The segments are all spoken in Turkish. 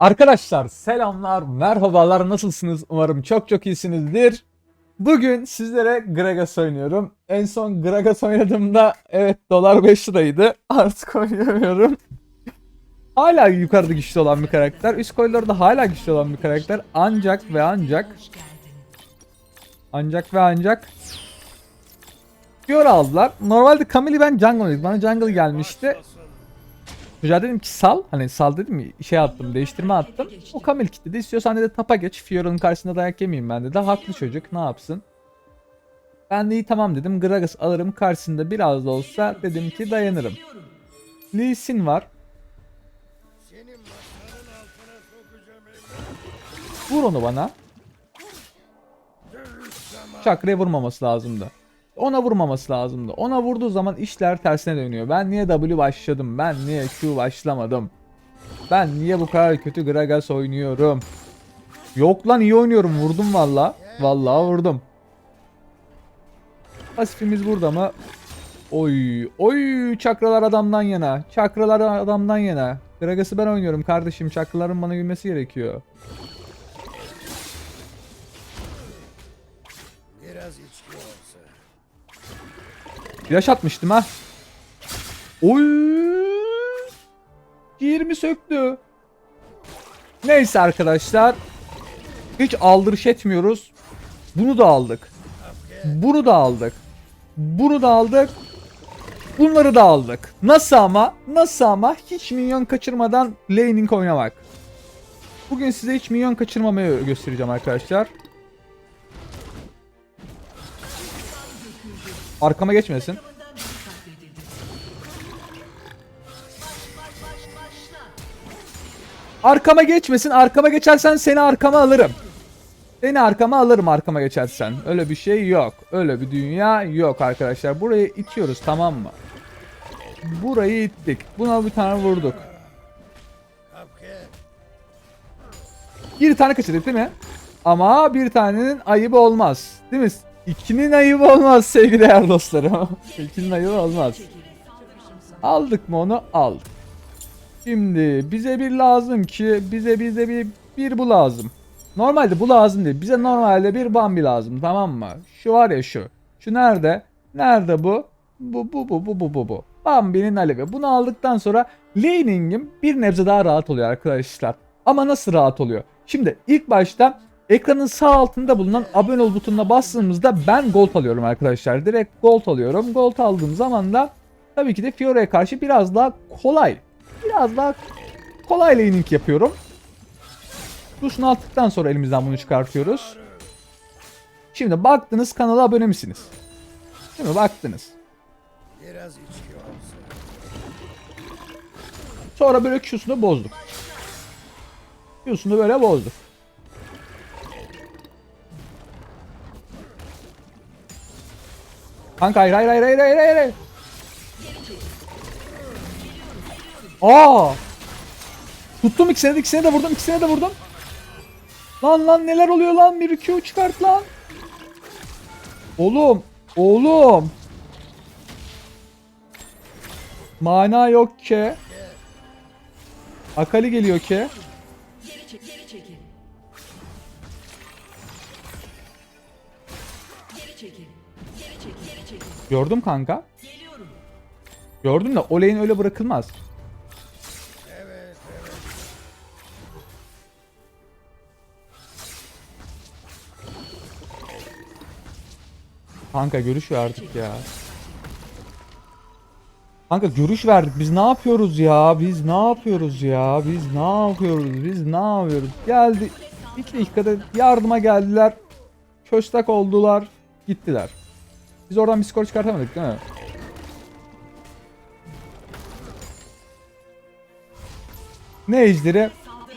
Arkadaşlar selamlar, merhabalar, nasılsınız? Umarım çok çok iyisinizdir. Bugün sizlere Gragas oynuyorum. En son Gragas oynadığımda evet dolar 5 liraydı. Artık oynayamıyorum. Hala yukarıda güçlü olan bir karakter. Üst koridorda hala güçlü olan bir karakter. Ancak ve ancak ancak ve ancak Fiora aldılar. Normalde Camille'i ben jungle. Bana jungle gelmişti. Çocuğa dedim ki sal. Hani sal dedim mi şey attım değiştirme attım. O Kamil kitledi. İstiyorsan dedi tapa geç. Fiora'nın karşısında dayak yemeyeyim ben dedi. Haklı çocuk ne yapsın. Ben de iyi tamam dedim. Gragas alırım karşısında biraz da olsa dedim ki dayanırım. Lee Sin var. Vur onu bana. Çakra'ya vurmaması lazımdı. Ona vurmaması lazımdı. Ona vurduğu zaman işler tersine dönüyor. Ben niye W başladım? Ben niye Q başlamadım? Ben niye bu kadar kötü Gragas oynuyorum? Yok lan iyi oynuyorum. Vurdum valla. Vallahi vurdum. Pasifimiz burada mı? Oy. Oy. Çakralar adamdan yana. Çakralar adamdan yana. Gragas'ı ben oynuyorum kardeşim. Çakraların bana gülmesi gerekiyor. Biraz içki olsa. Flash atmıştım ha. Oy! 20 söktü. Neyse arkadaşlar. Hiç aldırış etmiyoruz. Bunu da aldık. Bunu da aldık. Bunu da aldık. Bunları da aldık. Nasıl ama? Nasıl ama? Hiç minyon kaçırmadan laning oynamak. Bugün size hiç minyon kaçırmamayı göstereceğim arkadaşlar. Arkama geçmesin. Arkama geçmesin. Arkama geçersen seni arkama alırım. Seni arkama alırım arkama geçersen. Öyle bir şey yok. Öyle bir dünya yok arkadaşlar. Burayı itiyoruz tamam mı? Burayı ittik. Buna bir tane vurduk. Bir tane kaçırdık değil mi? Ama bir tanenin ayıbı olmaz. Değil mi? İkinin ayıbı olmaz sevgili değerli dostlarım. İkinin ayıbı olmaz. Aldık mı onu? Aldık. Şimdi bize bir lazım ki bize bize bir bir bu lazım. Normalde bu lazım değil. Bize normalde bir Bambi lazım tamam mı? Şu var ya şu. Şu nerede? Nerede bu? Bu bu bu bu bu bu bu. Bambi'nin alevi. Bunu aldıktan sonra laning'im bir nebze daha rahat oluyor arkadaşlar. Ama nasıl rahat oluyor? Şimdi ilk başta ekranın sağ altında bulunan abone ol butonuna bastığımızda ben gold alıyorum arkadaşlar. Direkt gold alıyorum. Gold aldığım zaman da tabii ki de Fiora'ya karşı biraz daha kolay. Biraz daha kolay laning yapıyorum. Tuşunu attıktan sonra elimizden bunu çıkartıyoruz. Şimdi baktınız kanala abone misiniz? Baktınız. Biraz içki olsa. Sonra böyle Q'sunu bozduk. Q'sunu böyle bozduk. Kanka hayır hayır hayır hayır hayır hayır. hayır. Aa! Tuttum ikisine de ikisine de vurdum ikisine de vurdum. Lan lan neler oluyor lan bir Q çıkart lan. Oğlum oğlum. Mana yok ki. Akali geliyor ki. Gördüm kanka. Gördüm de o lane öyle bırakılmaz. Kanka görüş verdik ya. Kanka görüş verdik. Biz ne yapıyoruz ya? Biz ne yapıyoruz ya? Biz ne yapıyoruz? Biz ne yapıyoruz? Geldi. İki dakikada yardıma geldiler. Köstek oldular. Gittiler. Biz oradan bir skor çıkartamadık değil mi? Ne ejderi?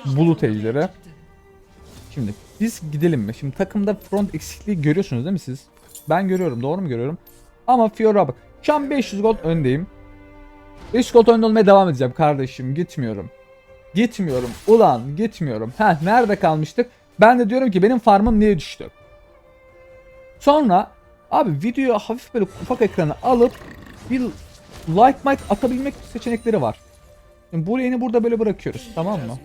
Bulut ejderi. Şimdi biz gidelim mi? Şimdi takımda front eksikliği görüyorsunuz değil mi siz? Ben görüyorum. Doğru mu görüyorum? Ama Fiora bak. Şu an 500 gold öndeyim. 500 gold önde olmaya devam edeceğim kardeşim. Gitmiyorum. Gitmiyorum. Ulan gitmiyorum. Heh nerede kalmıştık? Ben de diyorum ki benim farmım niye düştü? Sonra abi videoyu hafif böyle ufak ekrana alıp bir like mic atabilmek seçenekleri var. Şimdi bu lane'i burada böyle bırakıyoruz tamam mı?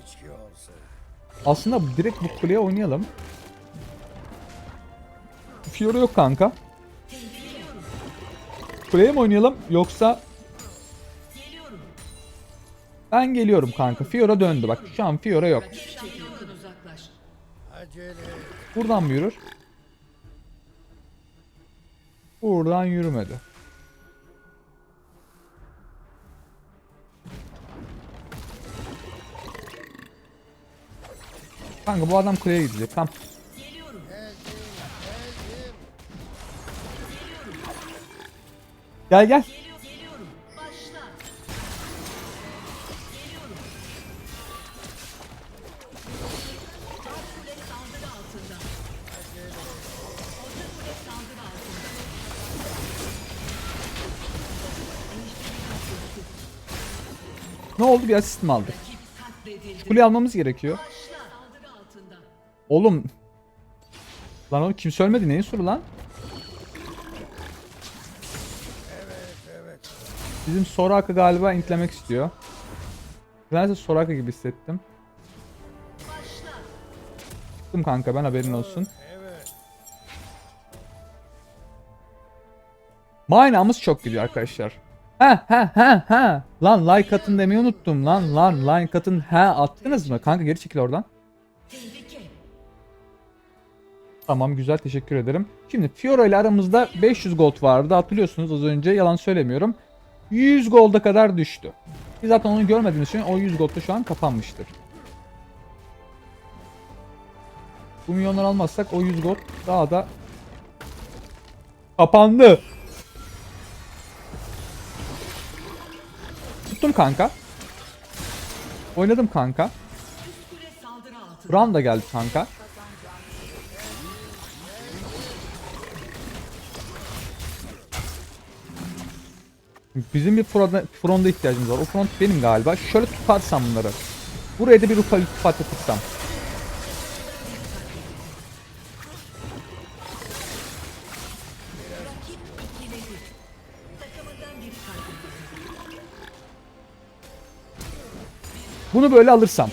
Aslında direkt bu kuleye oynayalım. Fiora yok kanka. Kuleye mi oynayalım yoksa ben geliyorum kanka. Fiora döndü bak. Şu an Fiora yok. Buradan mı yürür? Buradan yürümedi. Kanka bu adam kuleye gidecek. Geldim. Gel gel. Ne oldu? Bir asist mi aldık? Rakip katledildi. Kule almamız gerekiyor. Oğlum. Lan oğlum kimse ölmedi. Neyin soru lan? Bizim Soraka galiba intlemek istiyor. Nedense Soraka gibi hissettim. Tuttum kanka ben haberin olsun. Manamız çok gidiyor arkadaşlar. Ha ha ha ha. Lan like atın demeyi unuttum lan lan like atın ha attınız mı? Kanka geri çekil oradan. Tamam güzel teşekkür ederim. Şimdi Fiora ile aramızda 500 gold vardı hatırlıyorsunuz az önce yalan söylemiyorum. 100 golda kadar düştü. Biz zaten onu görmediğimiz için o 100 gold da şu an kapanmıştır. Bu milyonları almazsak o 100 gold daha da kapandı. Tuttum kanka. Oynadım kanka. Buran da geldi kanka. Bizim bir fronda, fronda ihtiyacımız var. O front benim galiba. Şöyle tutarsam bunları. Buraya da bir rupa iltifat yatırsam. Bunu böyle alırsam.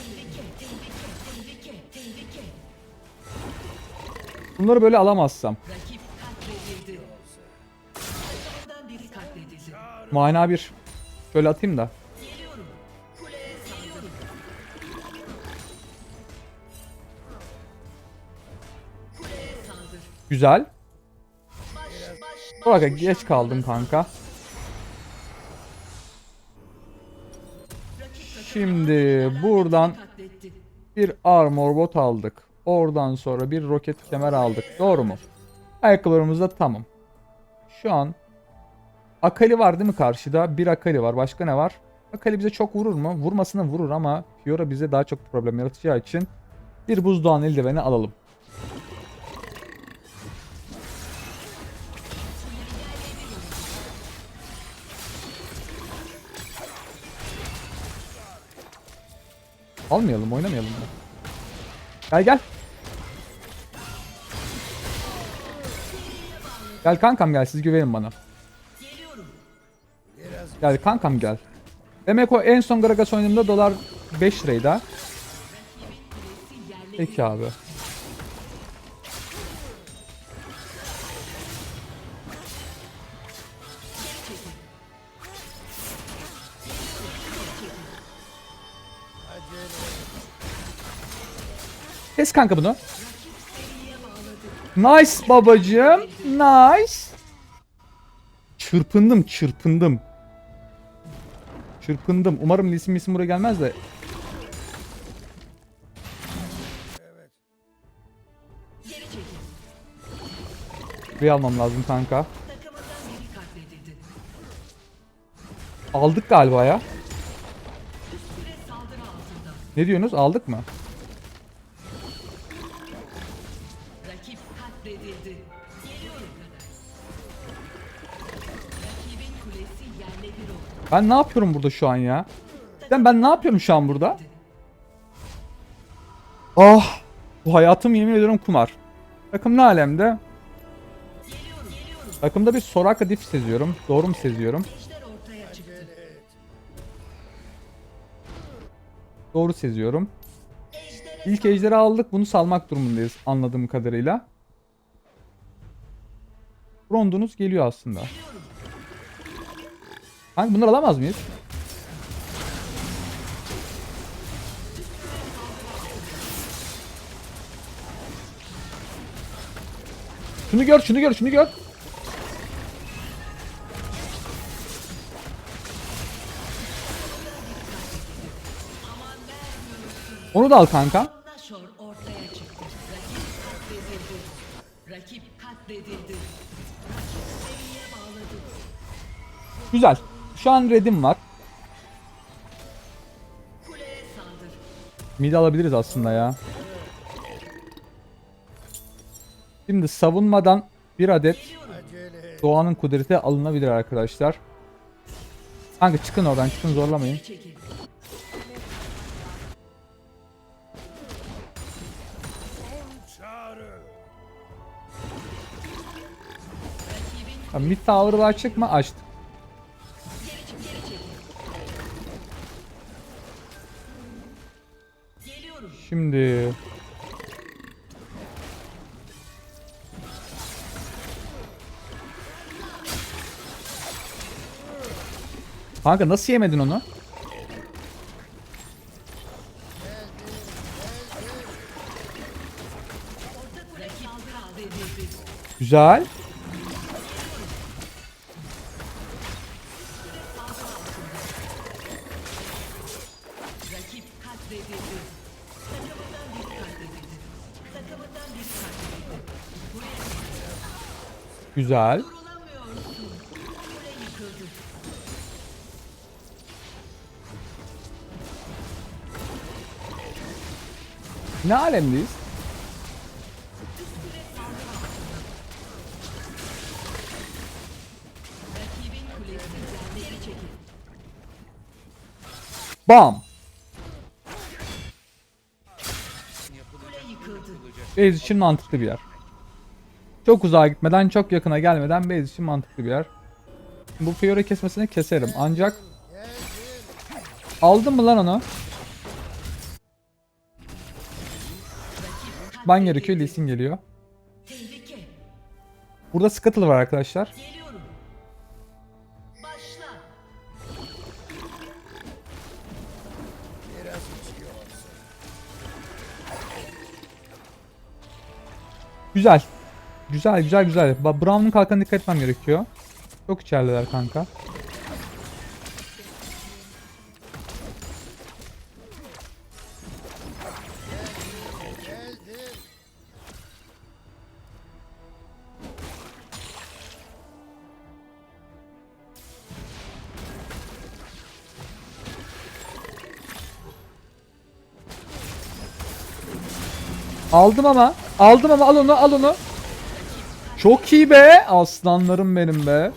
Bunları böyle alamazsam. Mana bir. Şöyle atayım da. Güzel. Bak geç kaldım kanka. Şimdi buradan bir armor bot aldık. Oradan sonra bir roket kemer aldık. Doğru mu? Ayakkabılarımız da tamam. Şu an Akali var değil mi karşıda? Bir Akali var. Başka ne var? Akali bize çok vurur mu? Vurmasına vurur ama Fiora bize daha çok problem yaratacağı için bir buzdoğan eldiveni alalım. Almayalım, oynamayalım mı? Gel gel. Gel kankam gel siz güvenin bana. Gel kankam gel. Demek o en son Gragas oynadığımda dolar 5 liraydı ha. Peki abi. Kes kanka bunu. Nice babacığım. Nice. Çırpındım çırpındım. Çırpındım. Umarım isim isim buraya gelmez de. Buraya almam lazım kanka. Aldık galiba ya. Ne diyorsunuz? Aldık mı? Ben ne yapıyorum burada şu an ya? Ben, ben ne yapıyorum şu an burada? Ah! Bu hayatım yemin ediyorum kumar. Takım ne alemde? Takımda bir Soraka diff seziyorum. Doğru mu seziyorum? Doğru seziyorum. İlk ejderi aldık. Bunu salmak durumundayız anladığım kadarıyla. Rondunuz geliyor aslında. Kanka bunları alamaz mıyız? Şunu gör, şunu gör, şunu gör. Onu da al kanka. Güzel. Şu an redim var. Mid alabiliriz aslında ya. Şimdi savunmadan bir adet. Doğanın kudreti alınabilir arkadaşlar. Kanka çıkın oradan çıkın zorlamayın. Mid tower'ı açık mı? Açtık. Şimdi Kanka nasıl yemedin onu? Güzel. Güzel. Ne alemdeyiz? Bam. Ace için mantıklı bir yer. Çok uzağa gitmeden çok yakına gelmeden base için mantıklı bir yer. Bu Fiora kesmesini keserim ancak Aldın mı lan onu? Ban gerekiyor, Lee Sin geliyor. Burada Scuttle var arkadaşlar. Güzel. Güzel güzel güzel. Brown'un kalkanına dikkat etmem gerekiyor. Çok içerideler kanka. Aldım ama. Aldım ama al onu al onu. Çok iyi be. Aslanlarım benim be.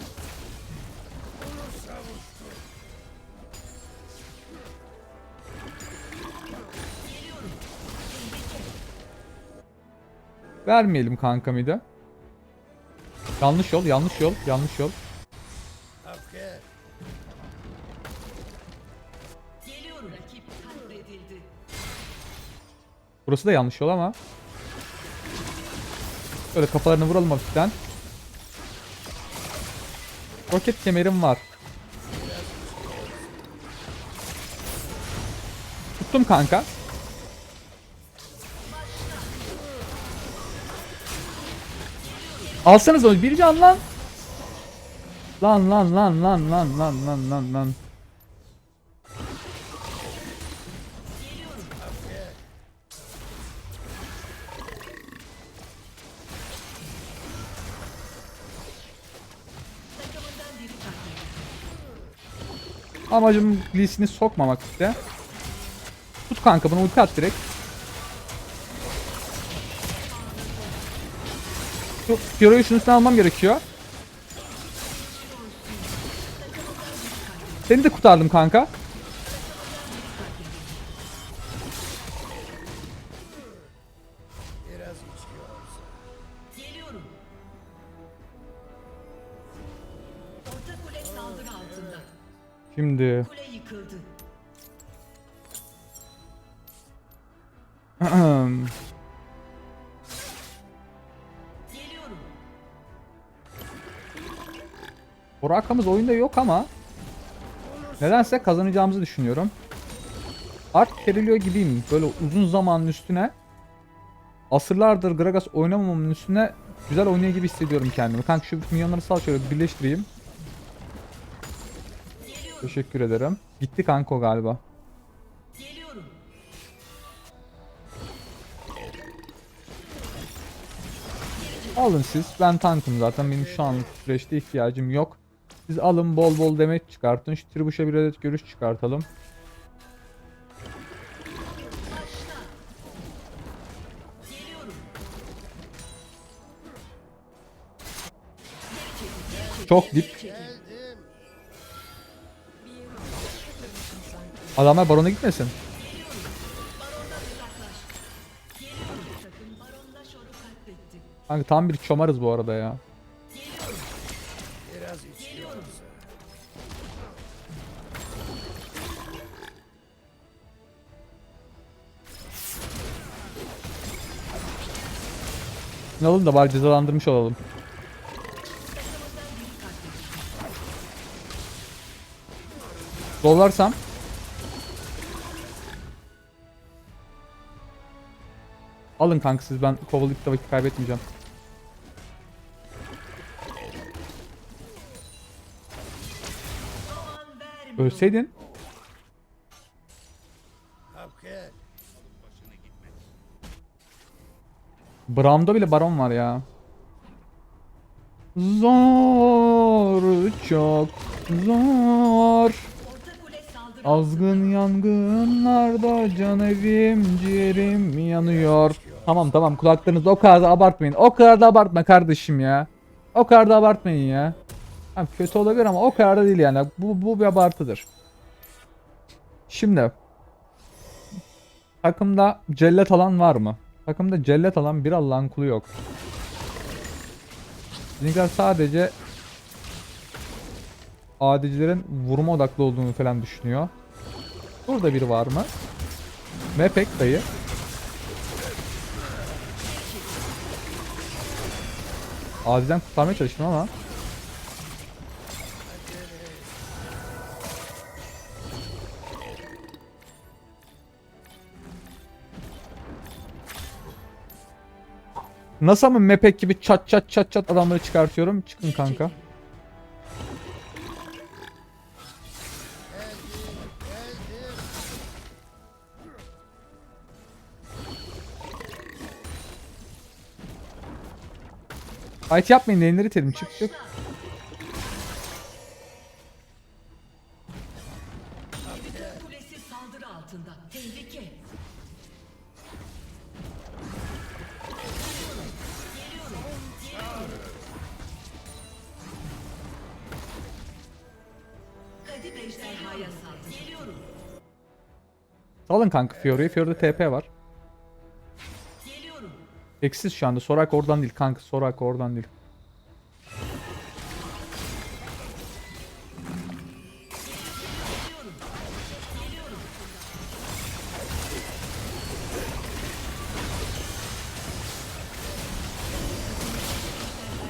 Vermeyelim kanka midi. Yanlış yol, yanlış yol, yanlış yol. Burası da yanlış yol ama. Böyle kafalarını vuralım hafiften. Roket kemerim var. Tuttum kanka. Alsanız onu bir can. Lan lan lan lan lan lan lan lan lan. Amacım Lee'sini sokmamak işte. Tut kanka bunu ulti at direkt. Şu Fiora'yı şunun üstüne almam gerekiyor. Seni de kurtardım kanka. Şimdi Kule yıkıldı. Geliyorum. Orakamız oyunda yok ama nedense kazanacağımızı düşünüyorum. Art geriliyor gibiyim. Böyle uzun zamanın üstüne asırlardır Gragas oynamamamın üstüne güzel oynuyor gibi hissediyorum kendimi. Kanka şu milyonları sal şöyle birleştireyim. Teşekkür ederim. Gitti kanka o galiba. Geliyorum. Alın siz. Ben tankım zaten. Benim şu anlık süreçte ihtiyacım yok. Siz alın bol bol demet çıkartın. Şu tribuşa bir adet görüş çıkartalım. Çok dip. Adamlar barona gitmesin. Kanka tam bir çomarız bu arada ya. Alalım da bari cezalandırmış olalım. Dollarsam Alın kanka siz ben kovalayıp da vakit kaybetmeyeceğim. Ölseydin Abgel. Braum'da bile baron var ya. Zor çok zor. Azgın yangınlarda can evim ciğerim yanıyor. Tamam tamam kulaklarınızı o kadar da abartmayın. O kadar da abartma kardeşim ya. O kadar da abartmayın ya. Tamam, kötü olabilir ama o kadar da değil yani. Bu, bu bir abartıdır. Şimdi. Takımda cellat alan var mı? Takımda cellat alan bir Allah'ın kulu yok. Zingar sadece adicilerin vurma odaklı olduğunu falan düşünüyor. Burada biri var mı? Mepek dayı. Adiden kurtarmaya çalıştım ama. Ama Mepek gibi çat çat çat çat adamları çıkartıyorum. Çıkın kanka. Fight yapmayın lane'leri itelim çık çık. Salın kanka Fiora'yı. Fiora'da TP var. Eksiz şu anda. Sorak oradan değil kanka. Sorak oradan değil.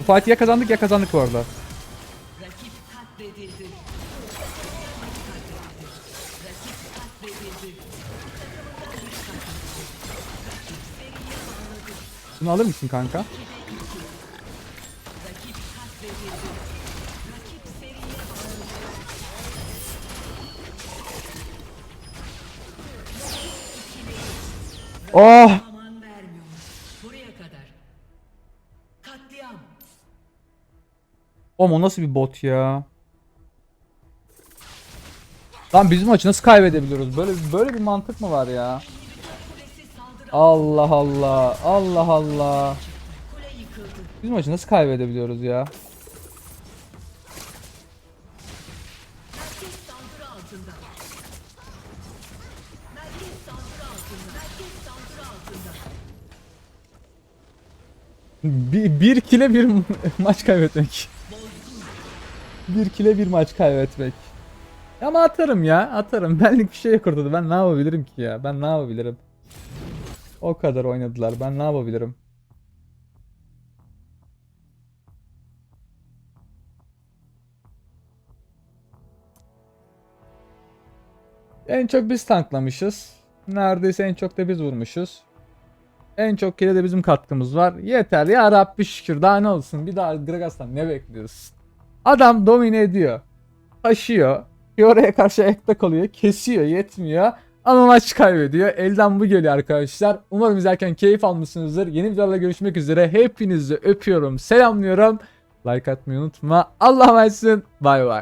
Bu ya kazandık ya kazandık bu arada. Rakip katledildi. Bunu alır mısın kanka? Oh! Oğlum o nasıl bir bot ya? Lan bizim maçı nasıl kaybedebiliyoruz? Böyle böyle bir mantık mı var ya? Allah Allah. Allah Allah. Biz maçı nasıl kaybedebiliyoruz ya? Bir, bir kile bir maç kaybetmek. Bir kile bir maç kaybetmek. Ama atarım ya atarım. Benlik bir şey yok ortada. Ben ne yapabilirim ki ya? Ben ne yapabilirim? O kadar oynadılar. Ben ne yapabilirim? En çok biz tanklamışız. Neredeyse en çok da biz vurmuşuz. En çok kere de bizim katkımız var. Yeter ya Rabbi şükür daha ne olsun. Bir daha Gragas'tan ne bekliyorsun? Adam domine ediyor. Taşıyor. Bir karşı ayakta kalıyor. Kesiyor yetmiyor. Ama maç kaybediyor. Elden bu geliyor arkadaşlar. Umarım izlerken keyif almışsınızdır. Yeni videolarla görüşmek üzere. Hepinizi öpüyorum. Selamlıyorum. Like atmayı unutma. Allah'a emanetsin. Bay bay.